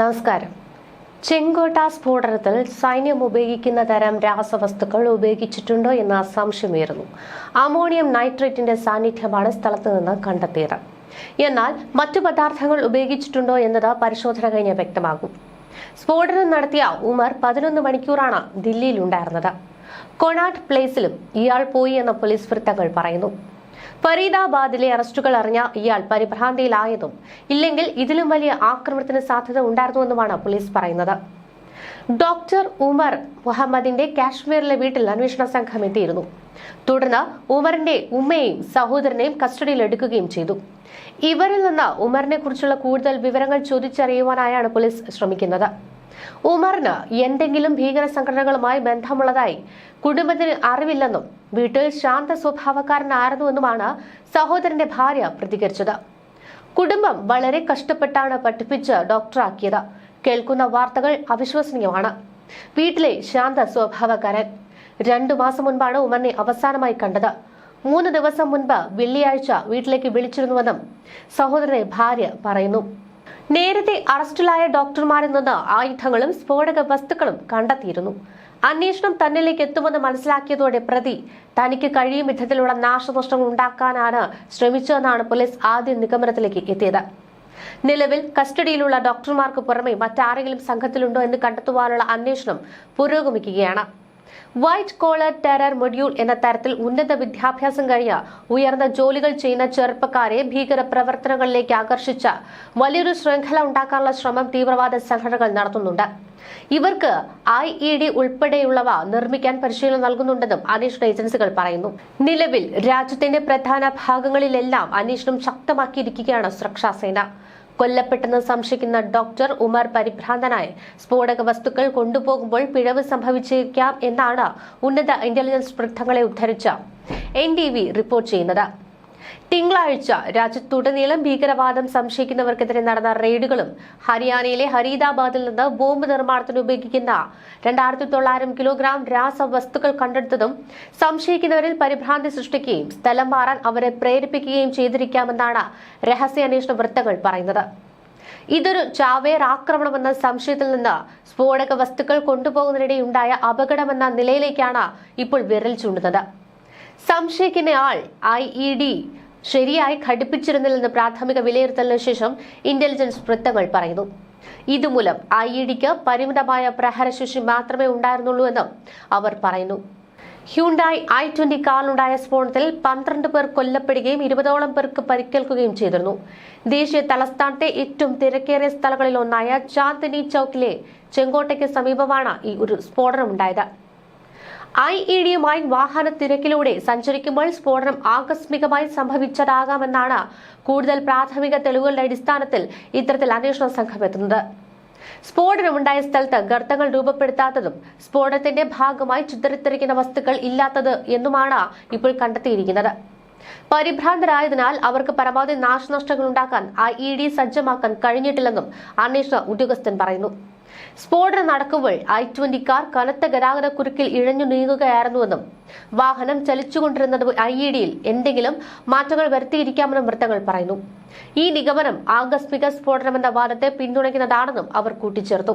നമസ്കാരം. ചെങ്കോട്ട സ്ഫോടനത്തിൽ സൈന്യം ഉപയോഗിക്കുന്ന തരം രാസവസ്തുക്കൾ ഉപയോഗിച്ചിട്ടുണ്ടോ എന്ന സംശയമേറുന്നു അമോണിയം നൈട്രേറ്റിന്റെ സാന്നിധ്യമാണ് സ്ഥലത്ത് നിന്ന് കണ്ടെത്തിയത്. എന്നാൽ മറ്റു പദാർത്ഥങ്ങൾ ഉപയോഗിച്ചിട്ടുണ്ടോ എന്നത് പരിശോധന കഴിഞ്ഞ് വ്യക്തമാകും. സ്ഫോടനം നടത്തിയ ഉമർ പതിനൊന്ന് മണിക്കൂറാണ് ദില്ലിയിലുണ്ടായിരുന്നത്. കൊണാട്ട് പ്ലേസിലും ഇയാൾ പോയി എന്ന പോലീസ് വൃത്തങ്ങൾ പറയുന്നു. ഫരീദാബാദിലെ അറസ്റ്റുകൾ അറിഞ്ഞ ഇയാൾ പരിഭ്രാന്തിയിലായതും ഇല്ലെങ്കിൽ ഇതിലും വലിയ ആക്രമണത്തിന് സാധ്യത ഉണ്ടായിരുന്നുവെന്നുമാണ് പോലീസ് പറയുന്നത്. ഡോക്ടർ ഉമർ മുഹമ്മദിന്റെ കാശ്മീരിലെ വീട്ടിൽ അന്വേഷണ സംഘം എത്തിയിരുന്നു. തുടർന്ന് ഉമറിന്റെ ഉമ്മയെയും സഹോദരനെയും കസ്റ്റഡിയിൽ എടുക്കുകയും ചെയ്തു. ഇവരിൽ നിന്ന് ഉമറിനെ കുറിച്ചുള്ള കൂടുതൽ വിവരങ്ങൾ ചോദിച്ചറിയുവാനായാണ് പോലീസ് ശ്രമിക്കുന്നത്. ഉമറിന് എന്തെങ്കിലും ഭീകര സംഘടനകളുമായി ബന്ധമുള്ളതായി കുടുംബത്തിന് അറിവില്ലെന്നും വീട്ടിൽ ശാന്ത സ്വഭാവക്കാരനായിരുന്നുവെന്നുമാണ് സഹോദരന്റെ ഭാര്യ പ്രതികരിച്ചത്. കുടുംബം വളരെ കഷ്ടപ്പെട്ടാണ് പഠിപ്പിച്ച് ഡോക്ടറാക്കിയത്. കേൾക്കുന്ന വാർത്തകൾ അവിശ്വസനീയമാണ്. വീട്ടിലെ ശാന്ത സ്വഭാവക്കാരൻ. രണ്ടു മാസം മുൻപാണ് ഉമറിനെ അവസാനമായി കണ്ടത്. മൂന്ന് ദിവസം മുൻപ് വെള്ളിയാഴ്ച വീട്ടിലേക്ക് വിളിച്ചിരുന്നുവെന്നും സഹോദരനെ ഭാര്യ പറയുന്നു. നേരത്തെ അറസ്റ്റിലായ ഡോക്ടർമാരിൽ നിന്ന് ആയുധങ്ങളും സ്ഫോടക വസ്തുക്കളും കണ്ടെത്തിയിരുന്നു. അന്വേഷണം തന്നിലേക്ക് എത്തുമെന്ന് മനസ്സിലാക്കിയതോടെ പ്രതി തനിക്ക് കഴിയും വിധത്തിലുള്ള നാശനഷ്ടങ്ങൾ ഉണ്ടാക്കാനാണ് ശ്രമിച്ചതെന്നാണ് പോലീസ് ആദ്യ നിഗമനത്തിലേക്ക് എത്തിയത്. നിലവിൽ കസ്റ്റഡിയിലുള്ള ഡോക്ടർമാർക്ക് പുറമെ മറ്റാരെങ്കിലും സംഘത്തിലുണ്ടോ എന്ന് കണ്ടെത്തുവാനുള്ള അന്വേഷണം പുരോഗമിക്കുകയാണ്. വൈറ്റ് കോളർ ടെറർ മൊഡ്യൂൾ എന്ന തരത്തിൽ ഉന്നത വിദ്യാഭ്യാസം കഴിഞ്ഞ ഉയർന്ന ജോലികൾ ചെയ്യുന്ന ചെറുപ്പക്കാരെ ഭീകര പ്രവർത്തനങ്ങളിലേക്ക് ആകർഷിച്ച വലിയൊരു ശൃംഖല ഉണ്ടാക്കാനുള്ള ശ്രമം തീവ്രവാദ സംഘടനകൾ നടത്തുന്നുണ്ട്. ഇവർക്ക് ഐ ഇ ഡി ഉൾപ്പെടെയുള്ളവ നിർമ്മിക്കാൻ പരിശീലനം നൽകുന്നുണ്ടെന്നും അന്വേഷണ ഏജൻസികൾ പറയുന്നു. നിലവിൽ രാജ്യത്തിന്റെ പ്രധാന ഭാഗങ്ങളിലെല്ലാം അന്വേഷണം ശക്തമാക്കിയിരിക്കുകയാണ് സുരക്ഷാസേന കൊല്ലപ്പെട്ടെന്ന് സംശയിക്കുന്ന ഡോക്ടർ ഉമർ പരിഭ്രാന്തനായി. സ്ഫോടക വസ്തുക്കൾ കൊണ്ടുപോകുമ്പോൾ പിഴവ് സംഭവിച്ചേക്കാം എന്നാണ് ഉന്നത ഇന്റലിജൻസ് വൃത്തങ്ങളെ ഉദ്ധരിച്ച എൻ റിപ്പോർട്ട് ചെയ്യുന്നത്. തിങ്കളാഴ്ച രാജ്യത്തുടനീളം ഭീകരവാദം സംശയിക്കുന്നവർക്കെതിരെ നടന്ന റെയ്ഡുകളും ഹരിയാനയിലെ ഹരീദാബാദിൽ നിന്ന് ബോംബ് നിർമ്മാണത്തിന് ഉപയോഗിക്കുന്ന രണ്ടായിരത്തി തൊള്ളായിരം കിലോഗ്രാം രാസവസ്തുക്കൾ കണ്ടെടുത്തതും സംശയിക്കുന്നവരിൽ പരിഭ്രാന്തി സൃഷ്ടിക്കുകയും സ്ഥലം മാറാൻ അവരെ പ്രേരിപ്പിക്കുകയും ചെയ്തിരിക്കാമെന്നാണ് രഹസ്യാന്വേഷണ വൃത്തങ്ങൾ പറയുന്നത്. ഇതൊരു ചാവേർ ആക്രമണമെന്ന സംശയത്തിൽ നിന്ന് സ്ഫോടക വസ്തുക്കൾ കൊണ്ടുപോകുന്നതിനിടെയുണ്ടായ അപകടമെന്ന നിലയിലേക്കാണ് ഇപ്പോൾ വിരൽ ചൂണ്ടുന്നത്. സംശയിക്കുന്നയാൾ ഐ ഇ ഡി ശരിയായി ഘടിപ്പിച്ചിരുന്നില്ലെന്ന് പ്രാഥമിക വിലയിരുത്തലിന് ശേഷം ഇന്റലിജൻസ് വൃത്തങ്ങൾ പറയുന്നു. ഇതുമൂലം ഐ ഇ ഡിക്ക് പരിമിതമായ പ്രഹരശേഷി മാത്രമേ ഉണ്ടായിരുന്നുള്ളൂ എന്നും അവർ പറയുന്നു. ഹ്യൂണ്ടായി ഐ ട്വന്റി കാറിലുണ്ടായ സ്ഫോടനത്തിൽ പന്ത്രണ്ട് പേർ കൊല്ലപ്പെടുകയും ഇരുപതോളം പേർക്ക് പരിക്കേൽക്കുകയും ചെയ്തിരുന്നു. ദേശീയ തലസ്ഥാനത്തെ ഏറ്റവും തിരക്കേറിയ സ്ഥലങ്ങളിൽ ഒന്നായ ചാന്ദിനി ചൌക്കിലെ ചെങ്കോട്ടയ്ക്ക് സമീപമാണ് ഈ ഒരു സ്ഫോടനം ഉണ്ടായത് ഐ ഇ ഡിയുമായി വാഹന തിരക്കിലൂടെ സഞ്ചരിക്കുമ്പോൾ സ്ഫോടനം ആകസ്മികമായി സംഭവിച്ചതാകാമെന്നാണ് കൂടുതൽ പ്രാഥമിക തെളിവുകളുടെ അടിസ്ഥാനത്തിൽ ഇത്തരത്തിൽ അന്വേഷണ സംഘം എത്തുന്നത്. സ്ഫോടനമുണ്ടായ സ്ഥലത്ത് ഗർത്തങ്ങൾ രൂപപ്പെടുത്താത്തതും സ്ഫോടനത്തിന്റെ ഭാഗമായി ചിതറിത്തെറിക്കുന്ന വസ്തുക്കൾ ഇല്ലാത്തത് എന്നുമാണ് ഇപ്പോൾ കണ്ടെത്തിയിരിക്കുന്നത്. പരിഭ്രാന്തരായതിനാൽ അവർക്ക് പരമാവധി നാശനഷ്ടങ്ങൾ ഉണ്ടാക്കാൻ ഐ ഇ ഡി സജ്ജമാക്കാൻ കഴിഞ്ഞിട്ടില്ലെന്നും അന്വേഷണ ഉദ്യോഗസ്ഥൻ പറയുന്നു. സ്ഫോടനം നടക്കുമ്പോൾ ഐ ട്വന്റി കാർ കനത്ത ഗതാഗത കുരുക്കിൽ ഇഴഞ്ഞു നീങ്ങുകയായിരുന്നുവെന്നും വാഹനം ചലിച്ചുകൊണ്ടിരുന്നത് ഐ ഇ ഡിയിൽ എന്തെങ്കിലും മാറ്റങ്ങൾ വരുത്തിയിരിക്കാമെന്നും വൃത്തങ്ങൾ പറയുന്നു. ഈ നിഗമനം ആകസ്മിക സ്ഫോടനമെന്ന വാദത്തെ പിന്തുണയ്ക്കുന്നതാണെന്നും അവർ കൂട്ടിച്ചേർത്തു.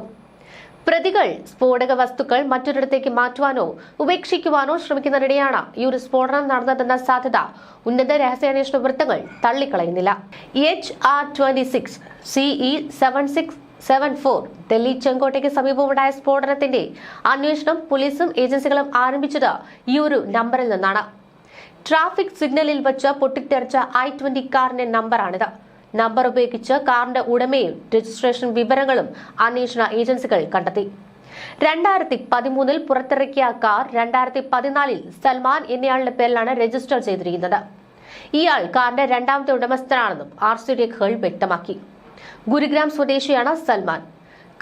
പ്രതികൾ സ്ഫോടക വസ്തുക്കൾ മറ്റൊരിടത്തേക്ക് മാറ്റുവാനോ ഉപേക്ഷിക്കുവാനോ ശ്രമിക്കുന്നതിനിടെയാണ് ഈ ഒരു സ്ഫോടനം നടന്നതെന്ന സാധ്യത. ഉന്നത രഹസ്യാന്വേഷണ വൃത്തങ്ങൾ തള്ളിക്കളയുന്നില്ല. H R twenty six CE seven six seven four Delhi ചെങ്കോട്ടയ്ക്ക് സമീപമുണ്ടായ സ്ഫോടനത്തിന്റെ അന്വേഷണം പോലീസും ഏജൻസികളും ആരംഭിച്ചത് ഈ ഒരു നമ്പറിൽ നിന്നാണ്. ട്രാഫിക് സിഗ്നലിൽ വച്ച് പൊട്ടിത്തെറിച്ച ഐ ട്വന്റി കാറിന്റെ നമ്പറാണിത്. നമ്പർ ഉപയോഗിച്ച് കാറിന്റെ ഉടമയും രജിസ്ട്രേഷൻ വിവരങ്ങളും അന്വേഷണ ഏജൻസികൾ കണ്ടെത്തി. രണ്ടായിരത്തി പതിമൂന്നിൽ പുറത്തിറക്കിയ കാർ രണ്ടായിരത്തി പതിനാലിൽ സൽമാൻ എന്നയാളുടെ പേരിലാണ് രജിസ്റ്റർ ചെയ്തിരിക്കുന്നത്. ഇയാൾ കാറിന്റെ രണ്ടാമത്തെ ഉടമസ്ഥനാണെന്നും ആർ സി രേഖകൾ വ്യക്തമാക്കി. ഗുരുഗ്രാം സ്വദേശിയാണ് സൽമാൻ.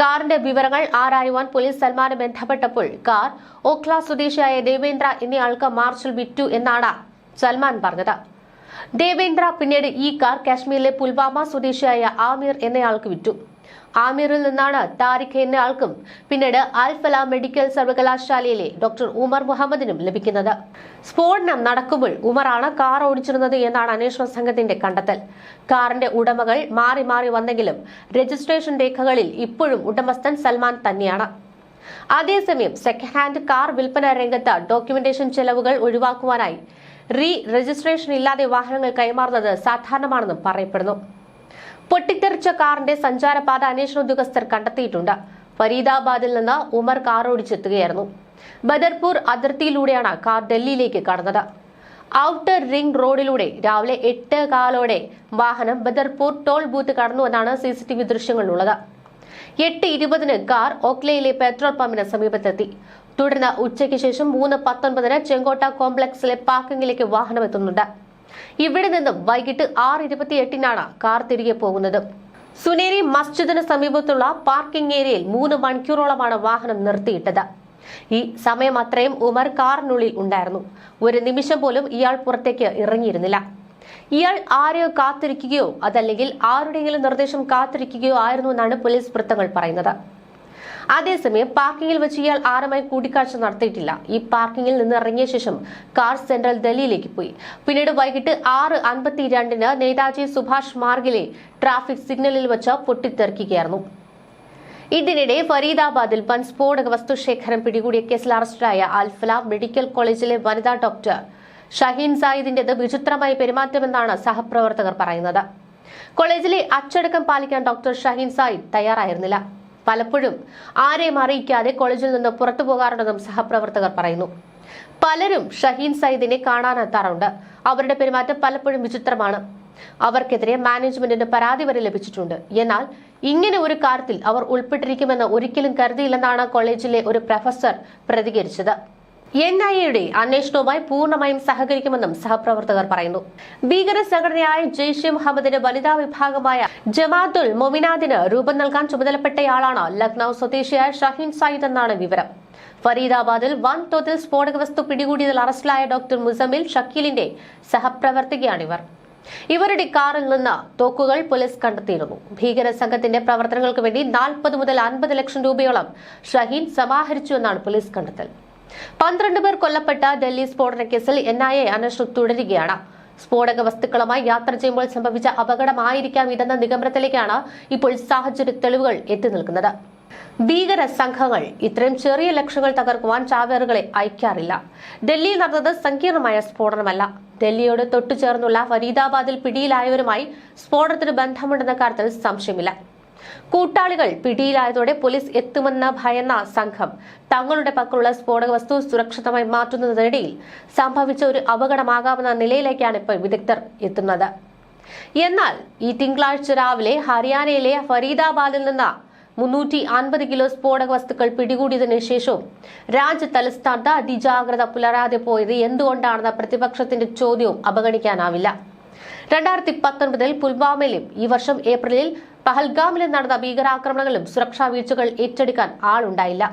കാറിന്റെ വിവരങ്ങൾ ആരായുവാൻ പോലീസ് സൽമാനെ ബന്ധപ്പെട്ടപ്പോൾ കാർ ഓഖ്ല സ്വദേശിയായ ദേവേന്ദ്ര എന്നയാൾക്ക് മാർച്ചിൽ വിറ്റു എന്നാണ് സൽമാൻ പറഞ്ഞത്. ദേവേന്ദ്ര പിന്നീട് ഈ കാർ കാശ്മീരിലെ പുൽവാമ സ്വദേശിയായ ആമീർ എന്നയാൾക്ക് വിറ്റു. ആമിറിൽ നിന്നാണ് താരിഖ് എന്നയാൾക്കും പിന്നീട് അൽഫല മെഡിക്കൽ സർവകലാശാലയിലെ ഡോക്ടർ ഉമർ മുഹമ്മദിനും ലഭിക്കുന്നത്. സ്ഫോടനം നടക്കുമ്പോൾ ഉമറാണ് കാർ ഓടിച്ചിരുന്നത് എന്നാണ് അന്വേഷണ സംഘത്തിന്റെ കണ്ടെത്തൽ. കാറിന്റെ ഉടമകൾ മാറി മാറി വന്നെങ്കിലും രജിസ്ട്രേഷൻ രേഖകളിൽ ഇപ്പോഴും ഉടമസ്ഥൻ സൽമാൻ തന്നെയാണ്. അതേസമയം സെക്കൻഡ് ഹാൻഡ് കാർ വിൽപ്പന രംഗത്ത് ഡോക്യുമെന്റേഷൻ ചെലവുകൾ ഒഴിവാക്കുവാനായി റീ രജിസ്ട്രേഷൻ ഇല്ലാതെ വാഹനങ്ങൾ കൈമാറുന്നത് സാധാരണമാണെന്നും പറയപ്പെടുന്നു. പൊട്ടിത്തെറിച്ച കാറിന്റെ സഞ്ചാരപാത അന്വേഷണ ഉദ്യോഗസ്ഥർ കണ്ടെത്തിയിട്ടുണ്ട്. ഫരീദാബാദിൽ നിന്ന് ഉമർ കാർ ഓടിച്ചെത്തുകയായിരുന്നു. ബദർപൂർ അതിർത്തിയിലൂടെയാണ് കാർ ഡൽഹിയിലേക്ക് കടന്നത്. ഔട്ടർ റിംഗ് റോഡിലൂടെ രാവിലെ എട്ട് കാലോടെ വാഹനം ബദർപൂർ ടോൾ ബൂത്ത് കടന്നുവെന്നാണ് സി സി ടി വി ദൃശ്യങ്ങളിലുള്ളത്. എട്ട് ഇരുപതിന് കാർ ഓക്ലയിലെ പെട്രോൾ പമ്പിന് സമീപത്തെത്തി. തുടർന്ന് ഉച്ചയ്ക്ക് ശേഷം മൂന്ന് പത്തൊൻപതിന് ചെങ്കോട്ട കോംപ്ലക്സിലെ പാർക്കിംഗിലേക്ക് വാഹനം എത്തുന്നുണ്ട് ഇവിടെ നിന്നും വൈകിട്ട് ആറ് ഇരുപത്തിയെട്ടിനാണ് കാർ തിരികെ പോകുന്നത്. സുനേരി മസ്ജിദിന് സമീപത്തുള്ള പാർക്കിംഗ് ഏരിയയിൽ മൂന്ന് മണിക്കൂറോളമാണ് വാഹനം നിർത്തിയിട്ടത്. ഈ സമയം അത്രയും ഉമർ കാറിനുള്ളിൽ ഉണ്ടായിരുന്നു. ഒരു നിമിഷം പോലും ഇയാൾ പുറത്തേക്ക് ഇറങ്ങിയിരുന്നില്ല. ഇയാൾ ആരെയോ കാത്തിരിക്കുകയോ അതല്ലെങ്കിൽ ആരുടെയെങ്കിലും നിർദ്ദേശം കാത്തിരിക്കുകയോ ആയിരുന്നു എന്നാണ് പോലീസ് വൃത്തങ്ങൾ പറയുന്നത്. അതേസമയം പാർക്കിംഗിൽ വെച്ച് ഇയാൾ ആരുമായി കൂടിക്കാഴ്ച നടത്തിയിട്ടില്ല. ഈ പാർക്കിംഗിൽ നിന്ന് ഇറങ്ങിയ ശേഷം കാർ സെൻട്രൽ ഡൽഹിയിലേക്ക് പോയി. പിന്നീട് വൈകിട്ട് ആറ് അൻപത്തിരണ്ടിന് നേതാജി സുഭാഷ് മാർഗിലെ ട്രാഫിക് സിഗ്നലിൽ വെച്ച് പൊട്ടിത്തെറിക്കുകയായിരുന്നു. ഇതിനിടെ ഫരീദാബാദിൽ വൻ സ്ഫോടക വസ്തുശേഖരം പിടികൂടിയ കേസിൽ അറസ്റ്റിലായ അൽഫല മെഡിക്കൽ കോളേജിലെ വനിതാ ഡോക്ടർ ഷഹീൻ സായിദിന്റേത് വിചിത്രമായ പെരുമാറ്റമെന്നാണ് സഹപ്രവർത്തകർ പറയുന്നത്. കോളേജിലെ അച്ചടക്കം പാലിക്കാൻ ഡോക്ടർ ഷഹീൻ സായിദ് തയ്യാറായിരുന്നില്ല. പലപ്പോഴും ആരെയും അറിയിക്കാതെ കോളേജിൽ നിന്ന് പുറത്തു പോകാറുണ്ടെന്നും സഹപ്രവർത്തകർ പറയുന്നു. പലരും ഷഹീൻ സയ്യിദിനെ കാണാനെത്താറുണ്ട്. അവരുടെ പെരുമാറ്റം പലപ്പോഴും വിചിത്രമാണ്. അവർക്കെതിരെ മാനേജ്മെന്റിന് പരാതി വരെ ലഭിച്ചിട്ടുണ്ട്. എന്നാൽ ഇങ്ങനെ ഒരു കാര്യത്തിൽ അവർ ഉൾപ്പെട്ടിരിക്കുമെന്ന് ഒരിക്കലും കരുതിയില്ലെന്നാണ് കോളേജിലെ ഒരു പ്രൊഫസർ പ്രതികരിച്ചത്. എൻ ഐ എയുടെ അന്വേഷണവുമായി പൂർണമായും സഹകരിക്കുമെന്നും സഹപ്രവർത്തകർ പറയുന്നു. ഭീകര സംഘടനയായ ജെയ്ഷെ മുഹമ്മദിന്റെ വനിതാ വിഭാഗമായ ജമാഅത്തുൽ മൊമിനാദിന് രൂപം നൽകാൻ ചുമതലപ്പെട്ടയാളാണ് ലക്നൌ സ്വദേശിയായ ഷഹീൻ സയ്യിദ് എന്നാണ് വിവരം. ഫരീദാബാദിൽ വൻ തോതിൽ സ്ഫോടക വസ്തു പിടികൂടിയതിൽ അറസ്റ്റിലായ ഡോക്ടർ മുസമിൽ ഷക്കീലിന്റെ സഹപ്രവർത്തകയാണിവർ ഇവരുടെ കാറിൽ നിന്ന് തോക്കുകൾ പോലീസ് കണ്ടെത്തിയിരുന്നു. ഭീകര സംഘത്തിന്റെ പ്രവർത്തനങ്ങൾക്ക് വേണ്ടി നാൽപ്പത് മുതൽ അൻപത് ലക്ഷം രൂപയോളം ഷഹീൻ സമാഹരിച്ചുവെന്നാണ് പോലീസ് കണ്ടെത്തൽ. പന്ത്രണ്ട് പേർ കൊല്ലപ്പെട്ട ഡൽഹി സ്ഫോടന കേസിൽ എൻ ഐ എ അന്വേഷണം തുടരുകയാണ്. സ്ഫോടക വസ്തുക്കളുമായി യാത്ര ചെയ്യുമ്പോൾ സംഭവിച്ച അപകടമായിരിക്കാം ഇതെന്ന നിഗമനത്തിലേക്കാണ് ഇപ്പോൾ സാഹചര്യ തെളിവുകൾ എത്തി നിൽക്കുന്നത്. ഭീകര സംഘങ്ങൾ ഇത്രയും ചെറിയ ലക്ഷ്യങ്ങൾ തകർക്കുവാൻ ചാവേറുകളെ അയക്കാറില്ല. ഡൽഹിയിൽ നടന്നത് സങ്കീർണമായ സ്ഫോടനമല്ല. ഡൽഹിയോട് തൊട്ടുചേർന്നുള്ള ഫരീദാബാദിൽ പിടിയിലായവരുമായി സ്ഫോടനത്തിന് ബന്ധമുണ്ടെന്ന കാര്യത്തിൽ സംശയമില്ല. കൂട്ടാളികൾ പിടിയിലായതോടെ പോലീസ് എത്തുമെന്ന ഭയന്ന സംഘം തങ്ങളുടെ പക്കലുള്ള സ്ഫോടക വസ്തു സുരക്ഷിതമായി മാറ്റുന്നതിനിടയിൽ സംഭവിച്ച ഒരു അപകടമാകാമെന്ന നിലയിലേക്കാണ് ഇപ്പോൾ വിദഗ്ധർ എത്തുന്നത്. എന്നാൽ ഈ തിങ്കളാഴ്ച രാവിലെ ഹരിയാനയിലെ ഫരീദാബാദിൽ നിന്ന് മുന്നൂറ്റി അൻപത് കിലോ സ്ഫോടക വസ്തുക്കൾ പിടികൂടിയതിനു ശേഷവും രാജ്യ തലസ്ഥാനത്ത് അതിജാഗ്രത പുലരാതെ പോയത് എന്തുകൊണ്ടാണെന്ന പ്രതിപക്ഷത്തിന്റെ ചോദ്യവും അവഗണിക്കാനാവില്ല. രണ്ടായിരത്തി പത്തൊൻപതിൽ പുൽവാമയിലും ഈ വർഷം ഏപ്രിലിൽ പഹൽഗാമിലും നടന്ന ഭീകരാക്രമണങ്ങളിലും സുരക്ഷാ വീഴ്ചകൾ ഏറ്റെടുക്കാൻ ആളുണ്ടായില്ല.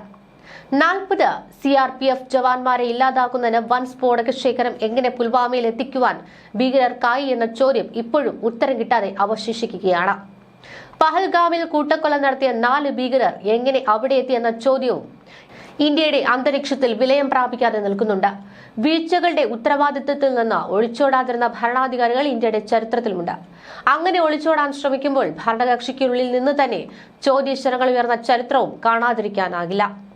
നാൽപ്പത് സി ആർ പി എഫ് ജവാന്മാരെ ഇല്ലാതാക്കുന്നതിന് വൻ സ്ഫോടക ശേഖരം എങ്ങനെ പുൽവാമയിൽ എത്തിക്കുവാൻ ഭീകരർക്കായി എന്ന ചോദ്യം ഇപ്പോഴും ഉത്തരം കിട്ടാതെ അവശേഷിക്കുകയാണ്. പഹൽഗാമിൽ കൂട്ടക്കൊല നടത്തിയ നാല് ഭീകരർ എങ്ങനെ അവിടെ എത്തിയെന്ന ചോദ്യവും ഇന്ത്യയുടെ അന്തരീക്ഷത്തിൽ വിലയം പ്രാപിക്കാതെ നിൽക്കുന്നുണ്ട്. വീഴ്ചകളുടെ ഉത്തരവാദിത്വത്തിൽ നിന്ന് ഒളിച്ചോടാതിരുന്ന ഭരണാധികാരികൾ ഇന്ത്യയുടെ ചരിത്രത്തിലുമുണ്ട്. അങ്ങനെ ഒളിച്ചോടാൻ ശ്രമിക്കുമ്പോൾ ഭരണകക്ഷിക്കുള്ളിൽ നിന്ന് തന്നെ ചോദ്യശരങ്ങൾ ഉയർന്ന ചരിത്രവും കാണാതിരിക്കാനാകില്ല.